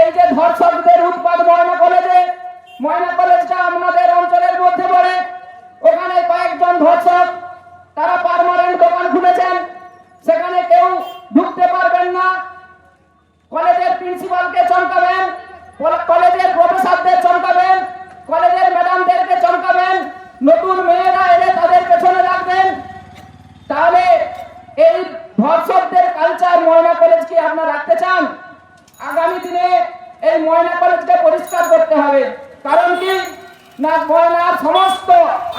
এই যে ধর্ষকদের উৎপাদ ময়না কলেজে, ময়না কলেজটা আমাদের অঞ্চলের মধ্যে পড়ে। ওখানে কয়েকজন ধর্ষক, তারা পার্মানেন্ট দোকান খুলেছেন। সেখানে কেউ ঢুকতে পারবেন না। কলেজের প্রিন্সিপালকে চমকাবেন কলেজের প্রফেসরদের চমকাবেন, কলেজের ম্যাডামদেরকে চমকাবেন। নতুন মেয়েরা এলে তাদের পেছনে রাখবেন। তাহলে এই ধর্ষকদের কালচার ময়না কলেজ কি আপনারা রাখতে চান আগামী দিনে এই ময়না কলেজকে পরিষ্কার করতে হবে। কারণ কি? না, ময়নার সমস্ত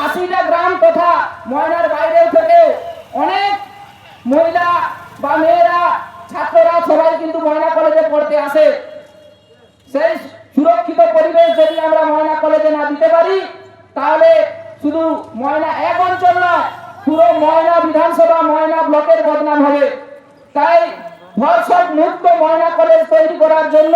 আশিটা গ্রাম তথা ময়নার বাইরেও থেকে অনেক মহিলা বা মেয়েরা, ছাত্ররা সবাই কিন্তু ময়না কলেজে পড়তে আসে। সেই সুরক্ষিত পরিবেশ যদি আমরা ময়না কলেজে না দিতে পারি, তাহলে শুধু ময়না এক অঞ্চল নয়, পুরো ময়না বিধানসভা, ময়না ব্লকের বদনাম হবে। তাই ধর্ষক মুক্ত ময়না কলেজ তৈরি করার জন্য